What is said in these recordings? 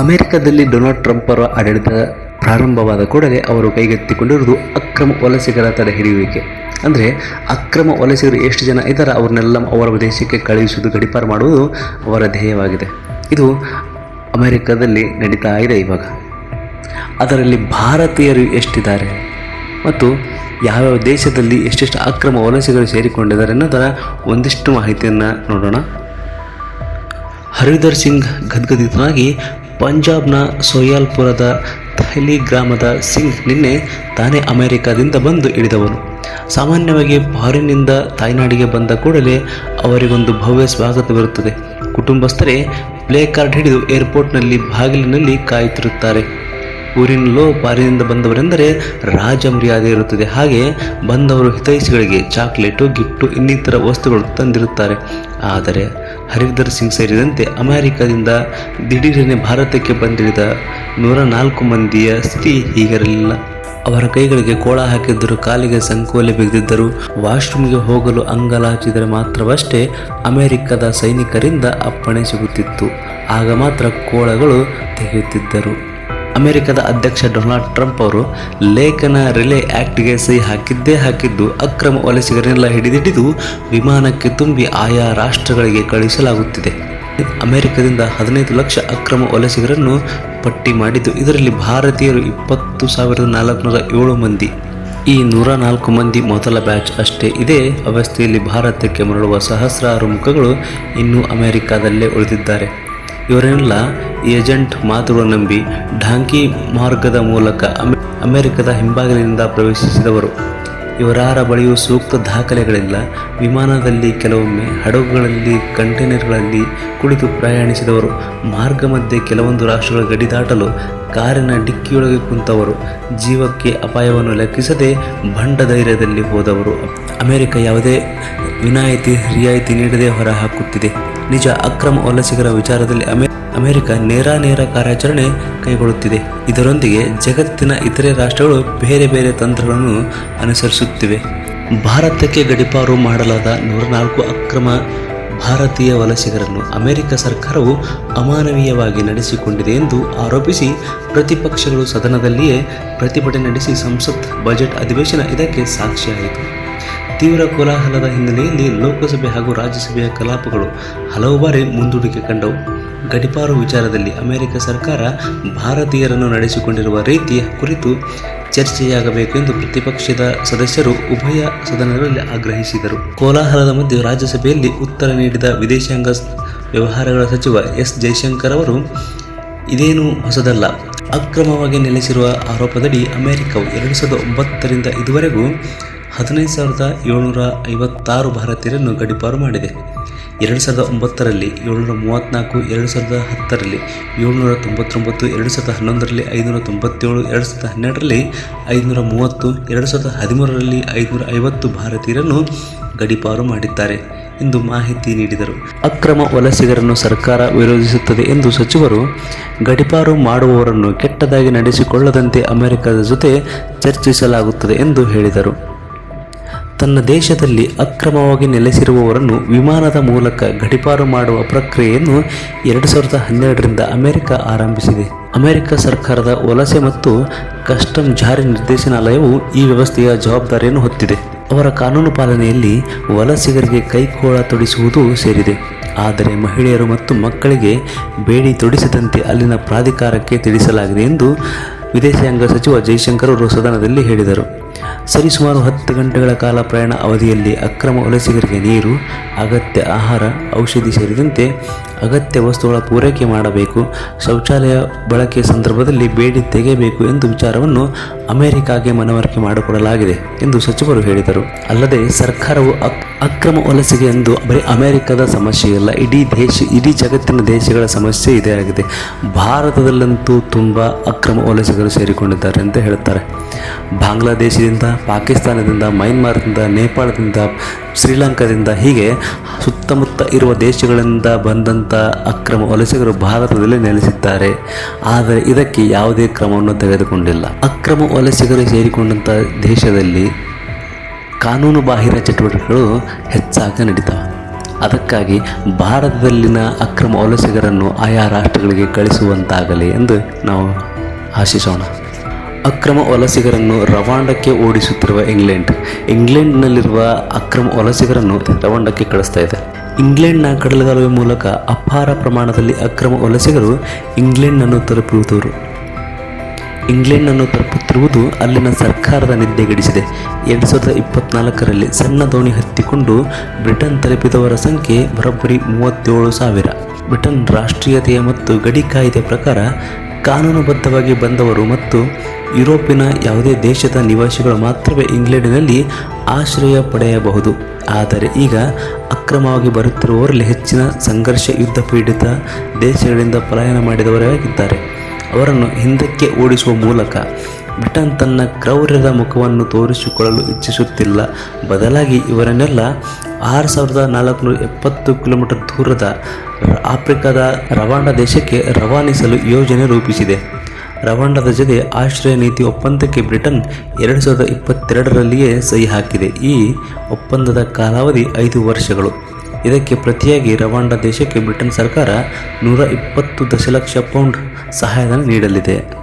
ಅಮೆರಿಕದಲ್ಲಿ Donald Trump ಅವರ ಆಡಳಿತ ಪ್ರಾರಂಭವಾದ ಕೂಡಲೇ ಅವರು ಕೈಗೆತ್ತಿಕೊಂಡಿರುವುದು ಅಕ್ರಮ ವಲಸಿಗರ ತಡೆ ಹಿಡಿಯುವಿಕೆ. ಅಂದರೆ ಅಕ್ರಮ ವಲಸಿಗರು ಎಷ್ಟು ಜನ ಇದ್ದಾರೆ ಅವ್ರನ್ನೆಲ್ಲ ಅವರ ದೇಶಕ್ಕೆ ಕಳುಹಿಸುವುದು, ಗಡಿಪಾರು ಮಾಡುವುದು ಅವರ ಧ್ಯೇಯವಾಗಿದೆ. ಇದು ಅಮೆರಿಕದಲ್ಲಿ ನಡೀತಾ ಇದೆ ಇವಾಗ. ಅದರಲ್ಲಿ ಭಾರತೀಯರು ಎಷ್ಟಿದ್ದಾರೆ ಮತ್ತು ಯಾವ್ಯಾವ ದೇಶದಲ್ಲಿ ಎಷ್ಟೆಷ್ಟು ಅಕ್ರಮ ವಲಸೆಗಳು ಸೇರಿಕೊಂಡಿದ್ದಾರೆ ಅನ್ನೋದರ ಒಂದಿಷ್ಟು ಮಾಹಿತಿಯನ್ನು ನೋಡೋಣ. ಹರಿದರ್ ಸಿಂಗ್ ಗದ್ಗದಿತನಾಗಿ ಪಂಜಾಬ್ನ ಸೋಯಾಲ್ಪುರದ ಥೈಲಿ ಗ್ರಾಮದ ಸಿಂಗ್ ನಿನ್ನೆ ತಾನೇ ಅಮೆರಿಕದಿಂದ ಬಂದು ಇಳಿದವನು. ಸಾಮಾನ್ಯವಾಗಿ ಫಾರಿನ್ನಿಂದ ತಾಯ್ನಾಡಿಗೆ ಬಂದ ಕೂಡಲೇ ಅವರಿಗೊಂದು ಭವ್ಯ ಸ್ವಾಗತವಿರುತ್ತದೆ ಕುಟುಂಬಸ್ಥರೇ, ಪ್ಲೇ ಕಾರ್ಡ್ ಹಿಡಿದು ಏರ್ಪೋರ್ಟ್ನಲ್ಲಿ ಬಾಗಿಲಿನಲ್ಲಿ ಕಾಯುತ್ತಿರುತ್ತಾರೆ. ಊರಿನಲ್ಲೋ ಪಾರಿನಿಂದ ಬಂದವರೆಂದರೆ ರಾಜ ಮರ್ಯಾದೆ ಇರುತ್ತದೆ. ಹಾಗೆ ಬಂದವರು ಹಿತೈಷಿಗಳಿಗೆ ಚಾಕ್ಲೇಟು, ಗಿಫ್ಟು, ಇನ್ನಿತರ ವಸ್ತುಗಳು ತಂದಿರುತ್ತಾರೆ. ಆದರೆ ಹರಿದರ್ ಸಿಂಗ್ ಸೇರಿದಂತೆ ಅಮೆರಿಕದಿಂದ ದಿಢೀರನೆ ಭಾರತಕ್ಕೆ ಬಂದಿಳಿದ ನೂರ ನಾಲ್ಕು ಮಂದಿಯ ಸ್ಥಿತಿ ಹೀಗಿರಲಿಲ್ಲ. ಅವರ ಕೈಗಳಿಗೆ ಕೋಳ ಹಾಕಿದ್ದರು ಕಾಲಿಗೆ ಸಂಕೋಲೆ ಬಿದ್ದಿದ್ದರು ವಾಶ್ರೂಮ್ಗೆ ಹೋಗಲು ಅಂಗಲಾಚಿದರೆ ಮಾತ್ರವಷ್ಟೇ ಅಮೆರಿಕದ ಸೈನಿಕರಿಂದ ಅಪ್ಪಣೆ ಸಿಗುತ್ತಿತ್ತು. ಆಗ ಮಾತ್ರ ಕೋಳಗಳು ತೆಗೆಯುತ್ತಿದ್ದರು. ಅಮೆರಿಕದ ಅಧ್ಯಕ್ಷ ಡೊನಾಲ್ಡ್ ಟ್ರಂಪ್ ಅವರು ಲೇಖನ ರಿಲೇ ಆಕ್ಟ್ಗೆ ಸಹಿ ಹಾಕಿದ್ದೇ ಹಾಕಿದ್ದು ಅಕ್ರಮ ವಲಸಿಗರನ್ನೆಲ್ಲ ಹಿಡಿದಿಡಿದು ವಿಮಾನಕ್ಕೆ ತುಂಬಿ ಆಯಾ ರಾಷ್ಟ್ರಗಳಿಗೆ ಕಳುಹಿಸಲಾಗುತ್ತಿದೆ. ಅಮೆರಿಕದಿಂದ ಹದಿನೈದು ಲಕ್ಷ ಅಕ್ರಮ ವಲಸಿಗರನ್ನು ಪಟ್ಟಿ ಮಾಡಿದ್ದು ಇದರಲ್ಲಿ ಭಾರತೀಯರು ಇಪ್ಪತ್ತು ಸಾವಿರದ ನಾಲ್ಕುನೂರ ಏಳು ಮಂದಿ. ಈ ನೂರ ನಾಲ್ಕು ಮಂದಿ ಮೊದಲ ಬ್ಯಾಚ್ ಅಷ್ಟೇ ಇದೇ ಅವಸ್ಥೆಯಲ್ಲಿ ಭಾರತಕ್ಕೆ ಮರಳುವ ಸಹಸ್ರಾರು ಮುಖಗಳು ಇನ್ನೂ ಅಮೆರಿಕದಲ್ಲೇ ಉಳಿದಿದ್ದಾರೆ. ಇವರೆಲ್ಲ ಏಜೆಂಟ್ ಮಾತುಗಳು ನಂಬಿ ಢಾಂಕಿ ಮಾರ್ಗದ ಮೂಲಕ ಅಮೆ, ಅಮೆರಿಕದ ಹಿಂಬಾಗಿಲಿನಿಂದ ಪ್ರವೇಶಿಸಿದವರು. ಇವರಾರ ಬಳಿಯೂ ಸೂಕ್ತ ದಾಖಲೆಗಳಿಲ್ಲ. ವಿಮಾನದಲ್ಲಿ ಕೆಲವೊಮ್ಮೆ ಹಡಗುಗಳಲ್ಲಿ, ಕಂಟೈನರ್ಗಳಲ್ಲಿ ಕುಳಿತು ಪ್ರಯಾಣಿಸಿದವರು. ಮಾರ್ಗ ಮಧ್ಯೆ ಕೆಲವೊಂದು ರಾಷ್ಟ್ರಗಳ ಗಡಿ ದಾಟಲು ಕಾರಿನ ಡಿಕ್ಕಿಯೊಳಗೆ ಕುಂತವರು. ಜೀವಕ್ಕೆ ಅಪಾಯವನ್ನು ಲೆಕ್ಕಿಸದೆ ಬಂಡ ಧೈರ್ಯದಲ್ಲಿ ಹೋದವರು. ಅಮೆರಿಕ ಯಾವುದೇ ವಿನಾಯಿತಿ, ರಿಯಾಯಿತಿ ನೀಡದೆ ಹೊರಹಾಕುತ್ತಿದೆ. ನಿಜ ಅಕ್ರಮ ವಲಸಿಗರ ವಿಚಾರದಲ್ಲಿ ಅಮೆ, ಅಮೆರಿಕ ನೇರ ನೇರ ಕಾರ್ಯಾಚರಣೆ ಕೈಗೊಳ್ಳುತ್ತಿದೆ. ಇದರೊಂದಿಗೆ ಜಗತ್ತಿನ ಇತರೆ ರಾಷ್ಟ್ರಗಳು ಬೇರೆ ಬೇರೆ ತಂತ್ರಗಳನ್ನು ಅನುಸರಿಸುತ್ತಿವೆ. ಭಾರತಕ್ಕೆ ಗಡಿಪಾರು ಮಾಡಲಾದ ನೂರ ನಾಲ್ಕು ಅಕ್ರಮ ಭಾರತೀಯ ವಲಸಿಗರನ್ನು ಅಮೆರಿಕ ಸರ್ಕಾರವು ಅಮಾನವೀಯವಾಗಿ ನಡೆಸಿಕೊಂಡಿದೆ ಎಂದು ಆರೋಪಿಸಿ ಪ್ರತಿಪಕ್ಷಗಳು ಸದನದಲ್ಲಿಯೇ ಪ್ರತಿಭಟನೆ ನಡೆಸಿ ಸಂಸತ್ ಬಜೆಟ್ ಅಧಿವೇಶನ ಇದಕ್ಕೆ ಸಾಕ್ಷಿಯಾಯಿತು. ತೀವ್ರ ಕೋಲಾಹಲದ ಹಿನ್ನೆಲೆಯಲ್ಲಿ ಲೋಕಸಭೆ ಹಾಗೂ ರಾಜ್ಯಸಭೆಯ ಕಲಾಪಗಳು ಹಲವು ಬಾರಿ ಮುಂದೂಡಿಕೆ ಕಂಡವು. ಗಡಿಪಾರು ವಿಚಾರದಲ್ಲಿ ಅಮೆರಿಕ ಸರ್ಕಾರ ಭಾರತೀಯರನ್ನು ನಡೆಸಿಕೊಂಡಿರುವ ರೀತಿಯ ಕುರಿತು ಚರ್ಚೆಯಾಗಬೇಕು ಎಂದು ಪ್ರತಿಪಕ್ಷದ ಸದಸ್ಯರು ಉಭಯ ಸದನಗಳಲ್ಲಿ ಆಗ್ರಹಿಸಿದರು. ಕೋಲಾಹಲದ ಮಧ್ಯೆ ರಾಜ್ಯಸಭೆಯಲ್ಲಿ ಉತ್ತರ ನೀಡಿದ ವಿದೇಶಾಂಗ ವ್ಯವಹಾರಗಳ ಸಚಿವ ಎಸ್ ಜೈಶಂಕರ್ ಅವರು, ಇದೇನು ಹೊಸದಲ್ಲ. ಅಕ್ರಮವಾಗಿ ನೆಲೆಸಿರುವ ಆರೋಪದಡಿ ಅಮೆರಿಕವು ಎರಡು ಸಾವಿರದ ಒಂಬತ್ತರಿಂದ ಇದುವರೆಗೂ ಹದಿನೈದು ಸಾವಿರದ ಏಳ್ನೂರ ಐವತ್ತಾರು ಭಾರತೀಯರನ್ನು ಗಡಿಪಾರು ಮಾಡಿದೆ. ಎರಡು ಸಾವಿರದ ಒಂಬತ್ತರಲ್ಲಿ ಏಳ್ನೂರ ಮೂವತ್ತ್ನಾಲ್ಕು, ಎರಡು ಸಾವಿರದ ಹತ್ತರಲ್ಲಿ ಏಳ್ನೂರ ತೊಂಬತ್ತೊಂಬತ್ತು, ಎರಡು ಸಾವಿರದ ಹನ್ನೊಂದರಲ್ಲಿ ಐದುನೂರ ತೊಂಬತ್ತೇಳು, ಎರಡು ಸಾವಿರದ ಹನ್ನೆರಡರಲ್ಲಿ ಐದುನೂರ ಮೂವತ್ತು, ಎರಡು ಸಾವಿರದ ಹದಿಮೂರರಲ್ಲಿ ಐದುನೂರ ಐವತ್ತು ಭಾರತೀಯರನ್ನು ಗಡಿಪಾರು ಮಾಡಿದ್ದಾರೆ ಎಂದು ಮಾಹಿತಿ ನೀಡಿದರು. ಅಕ್ರಮ ವಲಸಿಗರನ್ನು ಸರ್ಕಾರ ವಿರೋಧಿಸುತ್ತದೆ ಎಂದು ಸಚಿವರು, ಗಡಿಪಾರು ಮಾಡುವವರನ್ನು ಕೆಟ್ಟದಾಗಿ ನಡೆಸಿಕೊಳ್ಳದಂತೆ ಅಮೆರಿಕದ ಜೊತೆ ಚರ್ಚಿಸಲಾಗುತ್ತದೆ ಎಂದು ಹೇಳಿದರು. ತನ್ನ ದೇಶದಲ್ಲಿ ಅಕ್ರಮವಾಗಿ ನೆಲೆಸಿರುವವರನ್ನು ವಿಮಾನದ ಮೂಲಕ ಗಡಿಪಾರು ಮಾಡುವ ಪ್ರಕ್ರಿಯೆಯನ್ನು ಎರಡು ಸಾವಿರದ ಹನ್ನೆರಡರಿಂದ ಅಮೆರಿಕ ಆರಂಭಿಸಿದೆ. ಅಮೆರಿಕ ಸರ್ಕಾರದ ವಲಸೆ ಮತ್ತು ಕಸ್ಟಮ್ ಜಾರಿ ನಿರ್ದೇಶನಾಲಯವು ಈ ವ್ಯವಸ್ಥೆಯ ಜವಾಬ್ದಾರಿಯನ್ನು ಹೊತ್ತಿದೆ. ಅವರ ಕಾನೂನು ಪಾಲನೆಯಲ್ಲಿ ವಲಸಿಗರಿಗೆ ಕೈಕೋಳ ತೊಡಿಸುವುದು ಸೇರಿದೆ. ಆದರೆ ಮಹಿಳೆಯರು ಮತ್ತು ಮಕ್ಕಳಿಗೆ ಬೇಡಿ ತೊಡಿಸದಂತೆ ಅಲ್ಲಿನ ಪ್ರಾಧಿಕಾರಕ್ಕೆ ತಿಳಿಸಲಾಗಿದೆ ಎಂದು ವಿದೇಶಾಂಗ ಸಚಿವ ಜೈಶಂಕರ್ ಅವರು ಸದನದಲ್ಲಿ ಹೇಳಿದರು. ಸರಿಸುಮಾರು ಹತ್ತು ಗಂಟೆಗಳ ಕಾಲ ಪ್ರಯಾಣ ಅವಧಿಯಲ್ಲಿ ಅಕ್ರಮ ವಲಸಿಗರಿಗೆ ನೀರು, ಅಗತ್ಯ ಆಹಾರ, ಔಷಧಿ ಸೇರಿದಂತೆ ಅಗತ್ಯ ವಸ್ತುಗಳ ಪೂರೈಕೆ ಮಾಡಬೇಕು. ಶೌಚಾಲಯ ಬಳಕೆ ಸಂದರ್ಭದಲ್ಲಿ ಬೇಡಿ ತೆಗೆಯಬೇಕು ಎಂದು ವಿಚಾರವನ್ನು ಅಮೆರಿಕಾಗೆ ಮನವರಿಕೆ ಮಾಡಿಕೊಡಲಾಗಿದೆ ಎಂದು ಸಚಿವರು ಹೇಳಿದರು. ಅಲ್ಲದೆ ಸರ್ಕಾರವು ಅಕ್, ಅಕ್ರಮ ವಲಸಿಗೆ ಎಂದು ಬರೀ ಅಮೆರಿಕದ ಸಮಸ್ಯೆಯಲ್ಲ, ಇಡೀ ದೇಶ, ಇಡೀ ಜಗತ್ತಿನ ದೇಶಗಳ ಸಮಸ್ಯೆ ಇದೇ ಆಗಿದೆ. ಭಾರತದಲ್ಲಂತೂ ತುಂಬ ಅಕ್ರಮ ವಲಸಿಗರು ಸೇರಿಕೊಂಡಿದ್ದಾರೆ ಅಂತ ಹೇಳ್ತಾರೆ. ಬಾಂಗ್ಲಾದೇಶದಿಂದ ಪಾಕಿಸ್ತಾನದಿಂದ ಮೈನ್ಮಾರ್ದಿಂದ ನೇಪಾಳದಿಂದ, ಶ್ರೀಲಂಕಾದಿಂದ ಹೀಗೆ ಸುತ್ತಮುತ್ತ ಇರುವ ದೇಶಗಳಿಂದ ಬಂದಂಥ ಅಕ್ರಮ ವಲಸಿಗರು ಭಾರತದಲ್ಲಿ ನೆಲೆಸಿದ್ದಾರೆ. ಆದರೆ ಇದಕ್ಕೆ ಯಾವುದೇ ಕ್ರಮವನ್ನು ತೆಗೆದುಕೊಂಡಿಲ್ಲ. ಅಕ್ರಮ ವಲಸಿಗರು ಸೇರಿಕೊಂಡಂಥ ದೇಶದಲ್ಲಿ ಕಾನೂನು ಬಾಹಿರ ಚಟುವಟಿಕೆಗಳು ಹೆಚ್ಚಾಗಿ ನಡೀತವೆ. ಅದಕ್ಕಾಗಿ ಭಾರತದಲ್ಲಿನ ಅಕ್ರಮ ವಲಸಿಗರನ್ನು ಆಯಾ ರಾಷ್ಟ್ರಗಳಿಗೆ ಕಳಿಸುವಂತಾಗಲಿ ಎಂದು ನಾವು ಆಶಿಸೋಣ. ಅಕ್ರಮ ವಲಸಿಗರನ್ನು ರವಾಂಡಕ್ಕೆ ಓಡಿಸುತ್ತಿರುವ ಇಂಗ್ಲೆಂಡ್. ಇಂಗ್ಲೆಂಡ್ನಲ್ಲಿರುವ ಅಕ್ರಮ ವಲಸಿಗರನ್ನು ರವಾಂಡಕ್ಕೆ ಕಳಿಸ್ತಾ ಇದೆ. ಇಂಗ್ಲೆಂಡ್ನ ಕಡಲಗಾಲುವೆ ಮೂಲಕ ಅಪಾರ ಪ್ರಮಾಣದಲ್ಲಿ ಅಕ್ರಮ ವಲಸಿಗರು ಇಂಗ್ಲೆಂಡನ್ನು ತಲುಪುವುದವರು ಇಂಗ್ಲೆಂಡನ್ನು ತಲುಪುತ್ತಿರುವುದು ಅಲ್ಲಿನ ಸರ್ಕಾರದ ನಿದ್ದೆಗೆಡಿಸಿದೆ. ಎರಡು ಸಾವಿರದ ಇಪ್ಪತ್ನಾಲ್ಕರಲ್ಲಿ ಸಣ್ಣ ದೋಣಿ ಹತ್ತಿಕೊಂಡು ಬ್ರಿಟನ್ ತಲುಪಿದವರ ಸಂಖ್ಯೆ ಬರೋಬ್ಬರಿ ಮೂವತ್ತೇಳು ಸಾವಿರ. ಬ್ರಿಟನ್ ರಾಷ್ಟ್ರೀಯತೆಯ ಮತ್ತು ಗಡಿ ಕಾಯ್ದೆ ಪ್ರಕಾರ ಕಾನೂನುಬದ್ಧವಾಗಿ ಬಂದವರು ಮತ್ತು ಯುರೋಪಿನ ಯಾವುದೇ ದೇಶದ ನಿವಾಸಿಗಳು ಮಾತ್ರವೇ ಇಂಗ್ಲೆಂಡಿನಲ್ಲಿ ಆಶ್ರಯ ಪಡೆಯಬಹುದು. ಆದರೆ ಈಗ ಅಕ್ರಮವಾಗಿ ಬರುತ್ತಿರುವವರಲ್ಲಿ ಹೆಚ್ಚಿನ ಸಂಘರ್ಷ ಯುದ್ಧ ಪೀಡಿತ ದೇಶಗಳಿಂದ ಪಲಾಯನ ಮಾಡಿದವರಾಗಿದ್ದಾರೆ. ಅವರನ್ನು ಹಿಂದಕ್ಕೆ ಓಡಿಸುವ ಮೂಲಕ ಬ್ರಿಟನ್ ತನ್ನ ಕ್ರೌರ್ಯದ ಮುಖವನ್ನು ತೋರಿಸಿಕೊಳ್ಳಲು ಇಚ್ಛಿಸುತ್ತಿಲ್ಲ. ಬದಲಾಗಿ ಇವರನ್ನೆಲ್ಲ ಆರು ಸಾವಿರದ ನಾಲ್ಕುನೂರ ಎಪ್ಪತ್ತು ಕಿಲೋಮೀಟರ್ ದೂರದ ಆಫ್ರಿಕಾದ ರವಾಂಡ ದೇಶಕ್ಕೆ ರವಾನಿಸಲು ಯೋಜನೆ ರೂಪಿಸಿದೆ. ರವಾಂಡದ ಜೊತೆ ಆಶ್ರಯ ನೀತಿ ಒಪ್ಪಂದಕ್ಕೆ ಬ್ರಿಟನ್ ಎರಡು ಸಾವಿರದ ಇಪ್ಪತ್ತೆರಡರಲ್ಲಿಯೇ ಸಹಿ ಹಾಕಿದೆ. ಈ ಒಪ್ಪಂದದ ಕಾಲಾವಧಿ ಐದು ವರ್ಷಗಳು. ಇದಕ್ಕೆ ಪ್ರತಿಯಾಗಿ ರವಾಂಡ ದೇಶಕ್ಕೆ ಬ್ರಿಟನ್ ಸರ್ಕಾರ ನೂರ ಇಪ್ಪತ್ತು ದಶಲಕ್ಷ ಪೌಂಡ್ ಸಹಾಯಧನ ನೀಡಲಿದೆ.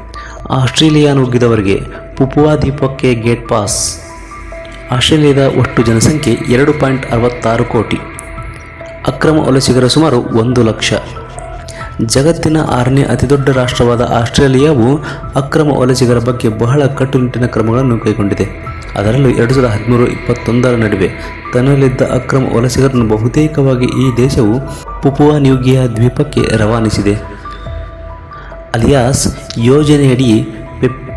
ಆಸ್ಟ್ರೇಲಿಯಾ ನುಗ್ಗಿದವರಿಗೆ ಪುಪುವಾ ದ್ವೀಪಕ್ಕೆ ಗೇಟ್ ಪಾಸ್. ಆಸ್ಟ್ರೇಲಿಯಾದ ಒಟ್ಟು ಜನಸಂಖ್ಯೆ ಎರಡು ಪಾಯಿಂಟ್ ಅರವತ್ತಾರು ಕೋಟಿ. ಅಕ್ರಮ ವಲಸಿಗರ ಸುಮಾರು ಒಂದು ಲಕ್ಷ. ಜಗತ್ತಿನ ಆರನೇ ಅತಿದೊಡ್ಡ ರಾಷ್ಟ್ರವಾದ ಆಸ್ಟ್ರೇಲಿಯಾವು ಅಕ್ರಮ ವಲಸಿಗರ ಬಗ್ಗೆ ಬಹಳ ಕಟ್ಟುನಿಟ್ಟಿನ ಕ್ರಮಗಳನ್ನು ಕೈಗೊಂಡಿದೆ. ಅದರಲ್ಲೂ ಎರಡು ಸಾವಿರದ ಹದಿಮೂರು ಇಪ್ಪತ್ತೊಂದರ ನಡುವೆ ತನ್ನಲ್ಲಿದ್ದ ಅಕ್ರಮ ವಲಸಿಗರನ್ನು ಬಹುತೇಕವಾಗಿ ಈ ದೇಶವು ಪುಪುವಾ ನ್ಯೂಗಿಯಾ ದ್ವೀಪಕ್ಕೆ ರವಾನಿಸಿದೆ. ಅಲಿಯಾಸ್ ಯೋಜನೆಯಡಿ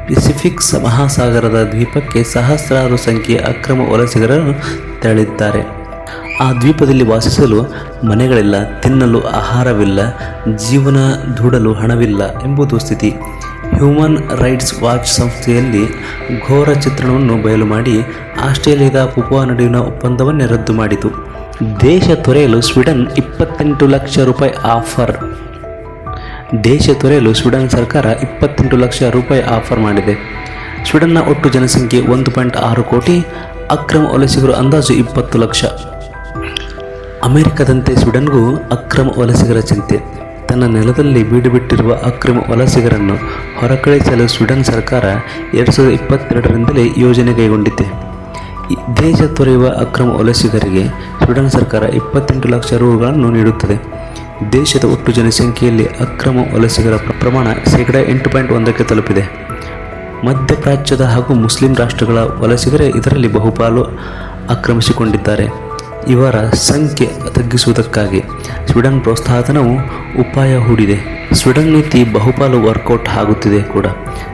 ಪೆಸಿಫಿಕ್ ಮಹಾಸಾಗರದ ದ್ವೀಪಕ್ಕೆ ಸಹಸ್ರಾರು ಸಂಖ್ಯೆಯ ಅಕ್ರಮ ವಲಸಿಗರನ್ನು ತೆರಳಿದ್ದಾರೆ. ಆ ದ್ವೀಪದಲ್ಲಿ ವಾಸಿಸಲು ಮನೆಗಳಿಲ್ಲ, ತಿನ್ನಲು ಆಹಾರವಿಲ್ಲ, ಜೀವನ ದೂಡಲು ಹಣವಿಲ್ಲ ಎಂಬುದು ಸ್ಥಿತಿ. ಹ್ಯೂಮನ್ ರೈಟ್ಸ್ ವಾಚ್ ಸಂಸ್ಥೆಯಲ್ಲಿ ಘೋರ ಚಿತ್ರಣವನ್ನು ಬಯಲು ಮಾಡಿ ಆಸ್ಟ್ರೇಲಿಯಾದ ಪುಪುವಾ ನಡುವಿನ ಒಪ್ಪಂದವನ್ನೇ ರದ್ದು ಮಾಡಿತು. ದೇಶ ತೊರೆಯಲು ಸ್ವೀಡನ್ ಇಪ್ಪತ್ತೆಂಟು ಲಕ್ಷ ರೂಪಾಯಿ ಆಫರ್. ದೇಶ ತೊರೆಯಲು ಸ್ವೀಡನ್ ಸರ್ಕಾರ ಇಪ್ಪತ್ತೆಂಟು ಲಕ್ಷ ರೂಪಾಯಿ ಆಫರ್ ಮಾಡಿದೆ. ಸ್ವೀಡನ್ನ ಒಟ್ಟು ಜನಸಂಖ್ಯೆ ಒಂದು ಪಾಯಿಂಟ್ ಆರು ಕೋಟಿ, ಅಕ್ರಮ ವಲಸಿಗರು ಅಂದಾಜು ಇಪ್ಪತ್ತು ಲಕ್ಷ. ಅಮೆರಿಕದಂತೆ ಸ್ವೀಡನ್ಗೂ ಅಕ್ರಮ ವಲಸಿಗರ ಚಿಂತೆ. ತನ್ನ ನೆಲದಲ್ಲಿ ಬೀಡು ಬಿಟ್ಟಿರುವ ಅಕ್ರಮ ವಲಸಿಗರನ್ನು ಹೊರಕಳಿಸಲು ಸ್ವೀಡನ್ ಸರ್ಕಾರ ಎರಡು ಸಾವಿರದ ಇಪ್ಪತ್ತೆರಡರಿಂದಲೇ ಯೋಜನೆ ಕೈಗೊಂಡಿದೆ. ದೇಶ ತೊರೆಯುವ ಅಕ್ರಮ ವಲಸಿಗರಿಗೆ ಸ್ವೀಡನ್ ಸರ್ಕಾರ ಇಪ್ಪತ್ತೆಂಟು ಲಕ್ಷ ರೂಗಳನ್ನು ನೀಡುತ್ತದೆ. ದೇಶದ ಒಟ್ಟು ಜನಸಂಖ್ಯೆಯಲ್ಲಿ ಅಕ್ರಮ ವಲಸಿಗರ ಪ್ರಮಾಣ ಶೇಕಡಾ ಎಂಟು ಪಾಯಿಂಟ್ ಒಂದಕ್ಕೆ ತಲುಪಿದೆ. ಮಧ್ಯಪ್ರಾಚ್ಯದ ಹಾಗೂ ಮುಸ್ಲಿಂ ರಾಷ್ಟ್ರಗಳ ವಲಸಿಗರೇ ಇದರಲ್ಲಿ ಬಹುಪಾಲು ಆಕ್ರಮಿಸಿಕೊಂಡಿದ್ದಾರೆ. ಇವರ ಸಂಖ್ಯೆ ತಗ್ಗಿಸುವುದಕ್ಕಾಗಿ ಸ್ವೀಡನ್ ಪ್ರೋತ್ಸಾಹಧನವು ಉಪಾಯ ಹೂಡಿದೆ. ಸ್ವೀಡನ್ ನೀತಿ ಬಹುಪಾಲು ವರ್ಕೌಟ್ ಆಗುತ್ತಿದೆ ಕೂಡ.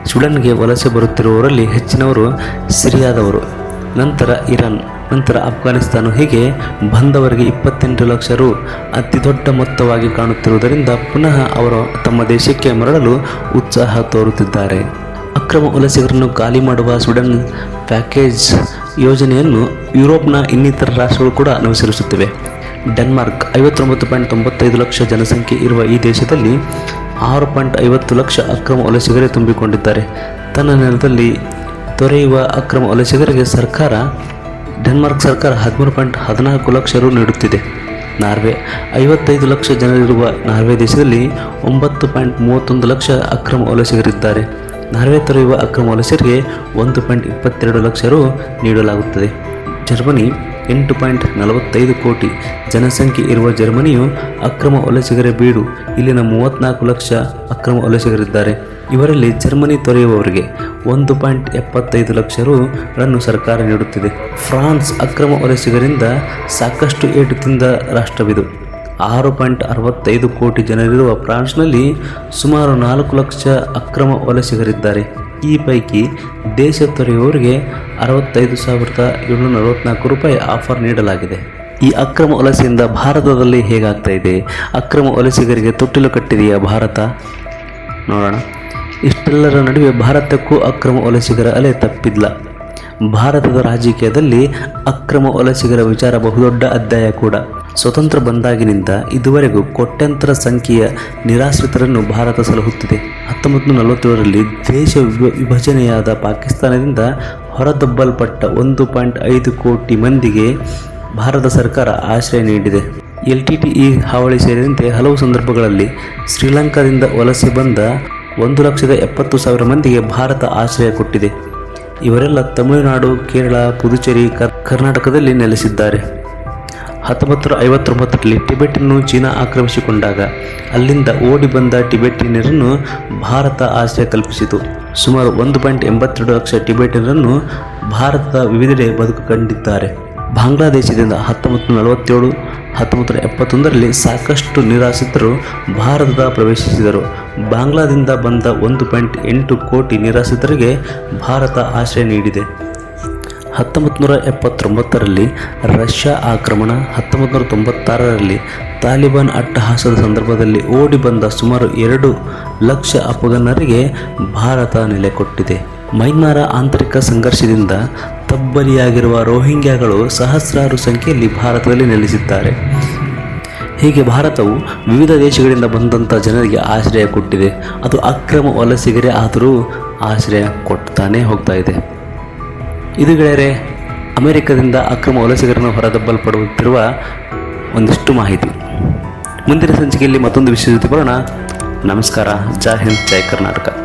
ಸ್ವೀಡನ್ಗೆ ವಲಸೆ ಬರುತ್ತಿರುವವರಲ್ಲಿ ಹೆಚ್ಚಿನವರು ಸಿರಿಯಾದವರು. ನಂತರ ಇರಾನ್. ನಂತರ ಅಫ್ಘಾನಿಸ್ತಾನ ಹೀಗೆ ಬಂದವರಿಗೆ ಇಪ್ಪತ್ತೆಂಟು ಲಕ್ಷ ರು ಅತಿ ದೊಡ್ಡ ಮೊತ್ತವಾಗಿ ಕಾಣುತ್ತಿರುವುದರಿಂದ ಪುನಃ ಅವರು ತಮ್ಮ ದೇಶಕ್ಕೆ ಮರಳಲು ಉತ್ಸಾಹ ತೋರುತ್ತಿದ್ದಾರೆ. ಅಕ್ರಮ ವಲಸಿಗರನ್ನು ಖಾಲಿ ಮಾಡುವ ಸ್ವೀಡನ್ ಪ್ಯಾಕೇಜ್ ಯೋಜನೆಯನ್ನು ಯುರೋಪ್ನ ಇನ್ನಿತರ ರಾಷ್ಟ್ರಗಳು ಕೂಡ ಅನುಸರಿಸುತ್ತಿವೆ. ಡೆನ್ಮಾರ್ಕ್ ಐವತ್ತೊಂಬತ್ತು ಪಾಯಿಂಟ್ ತೊಂಬತ್ತೈದು ಲಕ್ಷ ಜನಸಂಖ್ಯೆ ಇರುವ ಈ ದೇಶದಲ್ಲಿ ಆರು ಪಾಯಿಂಟ್ ಐವತ್ತು ಲಕ್ಷ ಅಕ್ರಮ ವಲಸಿಗರೇ ತುಂಬಿಕೊಂಡಿದ್ದಾರೆ. ತನ್ನ ನೆಲದಲ್ಲಿ ದೊರೆಯುವ ಅಕ್ರಮ ವಲಸಿಗರಿಗೆ ಸರ್ಕಾರ ಡೆನ್ಮಾರ್ಕ್ ಸರ್ಕಾರ ಹದಿಮೂರು ಪಾಯಿಂಟ್ ಹದಿನಾಲ್ಕು ಲಕ್ಷ ರು ನೀಡುತ್ತಿದೆ. ನಾರ್ವೆ ಐವತ್ತೈದು ಲಕ್ಷ ಜನರಿರುವ ನಾರ್ವೆ ದೇಶದಲ್ಲಿ ಒಂಬತ್ತು ಪಾಯಿಂಟ್ ಮೂವತ್ತೊಂದು ಲಕ್ಷ ಅಕ್ರಮ ವಲಸಿಗರಿದ್ದಾರೆ. ನಾರ್ವೆ ತೊರೆಯುವ ಅಕ್ರಮ ವಲಸಿಗರಿಗೆ ಒಂದು ಪಾಯಿಂಟ್ ಇಪ್ಪತ್ತೆರಡು ಲಕ್ಷ ರು ನೀಡಲಾಗುತ್ತದೆ. ಜರ್ಮನಿ ಎಂಟು ಪಾಯಿಂಟ್ ನಲವತ್ತೈದು ಕೋಟಿ ಜನಸಂಖ್ಯೆ ಇರುವ ಜರ್ಮನಿಯು ಅಕ್ರಮ ವಲಸಿಗರ ಬೀಡು ಇಲ್ಲಿನ ಮೂವತ್ತ್ನಾಲ್ಕು ಲಕ್ಷ ಅಕ್ರಮ ವಲಸಿಗರಿದ್ದಾರೆ. ಇವರಲ್ಲಿ ಜರ್ಮನಿ ತೊರೆಯುವವರಿಗೆ ಒಂದು ಪಾಯಿಂಟ್ ಎಪ್ಪತ್ತೈದು ಲಕ್ಷ ರುಗಳನ್ನು ಸರ್ಕಾರ ನೀಡುತ್ತಿದೆ. ಫ್ರಾನ್ಸ್ ಅಕ್ರಮ ವಲಸಿಗರಿಂದ ಸಾಕಷ್ಟು ಏಟು ತಿಂದ ರಾಷ್ಟ್ರವಿದು. ಆರು ಪಾಯಿಂಟ್ ಅರವತ್ತೈದು ಕೋಟಿ ಜನರಿರುವ ಫ್ರಾನ್ಸ್ನಲ್ಲಿ ಸುಮಾರು ನಾಲ್ಕು ಲಕ್ಷ ಅಕ್ರಮ ವಲಸಿಗರಿದ್ದಾರೆ. ಈ ಪೈಕಿ ದೇಶ ತೊರೆಯುವವರಿಗೆ ಅರವತ್ತೈದು ಸಾವಿರದ ಏಳ್ನೂರ ನಲವತ್ನಾಲ್ಕು ರೂಪಾಯಿ ಆಫರ್ ನೀಡಲಾಗಿದೆ. ಈ ಅಕ್ರಮ ವಲಸೆಯಿಂದ ಭಾರತದಲ್ಲಿ ಹೇಗಾಗ್ತಾ ಇದೆ? ಅಕ್ರಮ ವಲಸಿಗರಿಗೆ ತೊಟ್ಟಿಲು ಕಟ್ಟಿದೆಯಾ ಭಾರತ? ನೋಡೋಣ. ಇಷ್ಟೆಲ್ಲರ ನಡುವೆ ಭಾರತಕ್ಕೂ ಅಕ್ರಮ ವಲಸಿಗರ ಅಲೆ ತಪ್ಪಿಲ್ಲ ಭಾರತದ ರಾಜಕೀಯದಲ್ಲಿ ಅಕ್ರಮ ವಲಸಿಗರ ವಿಚಾರ ಬಹುದೊಡ್ಡ ಅಧ್ಯಾಯ ಕೂಡ. ಸ್ವತಂತ್ರ ಬಂದಾಗಿನಿಂದ ಇದುವರೆಗೂ ಕೋಟ್ಯಂತರ ಸಂಖ್ಯೆಯ ನಿರಾಶ್ರಿತರನ್ನು ಭಾರತ ಸಲಹುತ್ತಿದೆ. ಹತ್ತೊಂಬತ್ತು ನೂರ ನಲವತ್ತೇಳರಲ್ಲಿ ದೇಶ ವಿಭ, ವಿಭಜನೆಯಾದ ಪಾಕಿಸ್ತಾನದಿಂದ ಹೊರದಬ್ಬಲ್ಪಟ್ಟ ಒಂದು ಪಾಯಿಂಟ್ ಐದು ಕೋಟಿ ಮಂದಿಗೆ ಭಾರತ ಸರ್ಕಾರ ಆಶ್ರಯ ನೀಡಿದೆ. ಎಲ್ ಟಿ ಟಿ ಇ ಹಾವಳಿ ಸೇರಿದಂತೆ ಹಲವು ಸಂದರ್ಭಗಳಲ್ಲಿ ಶ್ರೀಲಂಕಾದಿಂದ ವಲಸೆ ಬಂದ ಒಂದು ಲಕ್ಷದ ಎಪ್ಪತ್ತು ಸಾವಿರ ಮಂದಿಗೆ ಭಾರತ ಆಶ್ರಯ ಕೊಟ್ಟಿದೆ. ಇವರೆಲ್ಲ ತಮಿಳುನಾಡು, ಕೇರಳ, ಪುದುಚೇರಿ, ಕರ್- ಕರ್ನಾಟಕದಲ್ಲಿ ನೆಲೆಸಿದ್ದಾರೆ. ಹತ್ತೊಂಬತ್ತು ನೂರ ಐವತ್ತೊಂಬತ್ತರಲ್ಲಿ ಟಿಬೆಟನ್ನು ಚೀನಾ ಆಕ್ರಮಿಸಿಕೊಂಡಾಗ ಅಲ್ಲಿಂದ ಓಡಿ ಬಂದ ಟಿಬೆಟಿನರನ್ನು ಭಾರತ ಆಶ್ರಯ ಕಲ್ಪಿಸಿತು. ಸುಮಾರು ಒಂದು ಪಾಯಿಂಟ್ ಎಂಬತ್ತೆರಡು ಲಕ್ಷ ಟಿಬೆಟಿನರನ್ನು ಭಾರತದ ವಿವಿಧೆಡೆ ಬದುಕು ಕಂಡಿದ್ದಾರೆ ಬಾಂಗ್ಲಾದೇಶದಿಂದ ಹತ್ತೊಂಬತ್ತು ನಲವತ್ತೇಳು ಹತ್ತೊಂಬತ್ತು ನೂರ ಎಪ್ಪತ್ತೊಂದರಲ್ಲಿ ಸಾಕಷ್ಟು ನಿರಾಶ್ರಿತರು ಭಾರತದ ಪ್ರವೇಶಿಸಿದರು. ಬಾಂಗ್ಲಾದಿಂದ ಬಂದ ಒಂದು ಪಾಯಿಂಟ್ ಎಂಟು ಕೋಟಿ ನಿರಾಶ್ರಿತರಿಗೆ ಭಾರತ ಆಶ್ರಯ ನೀಡಿದೆ. ಹತ್ತೊಂಬತ್ತು ನೂರ ಎಪ್ಪತ್ತೊಂಬತ್ತರಲ್ಲಿ ರಷ್ಯಾ ಆಕ್ರಮಣ ಹತ್ತೊಂಬತ್ತು ನೂರ ತೊಂಬತ್ತಾರರಲ್ಲಿ ತಾಲಿಬಾನ್ ಅಟ್ಟಹಾಸದ ಸಂದರ್ಭದಲ್ಲಿ ಓಡಿ ಬಂದ ಸುಮಾರು ಎರಡು ಲಕ್ಷ ಅಫ್ಘಾನರಿಗೆ ಭಾರತ ನೆಲೆ ಕೊಟ್ಟಿದೆ ಮೈನ್ಮಾರ ಆಂತರಿಕ ಸಂಘರ್ಷದಿಂದ ತಬ್ಬಲಿಯಾಗಿರುವ ರೋಹಿಂಗ್ಯಾಗಳು ಸಹಸ್ರಾರು ಸಂಖ್ಯೆಯಲ್ಲಿ ಭಾರತದಲ್ಲಿ ನೆಲೆಸಿದ್ದಾರೆ. ಹೀಗೆ ಭಾರತವು ವಿವಿಧ ದೇಶಗಳಿಂದ ಬಂದಂಥ ಜನರಿಗೆ ಆಶ್ರಯ ಕೊಟ್ಟಿದೆ. ಅದು ಅಕ್ರಮ ವಲಸಿಗರೇ ಆದರೂ ಆಶ್ರಯ ಕೊಡ್ತಾನೆ ಹೋಗ್ತಾ ಇದೆ. ಇದು ಗೆಳೆಯರೆ, ಅಮೆರಿಕದಿಂದ ಅಕ್ರಮ ವಲಸಿಗರನ್ನು ಹೊರದಬ್ಬಲ್ಪಡುತ್ತಿರುವ ಒಂದಿಷ್ಟು ಮಾಹಿತಿ. ಮುಂದಿನ ಸಂಚಿಕೆಯಲ್ಲಿ ಮತ್ತೊಂದು ವಿಷಯ ಜೊತೆ ಬರೋಣ. ನಮಸ್ಕಾರ. ಜೈ ಹಿಂದ್, ಜೈ ಕರ್ನಾಟಕ.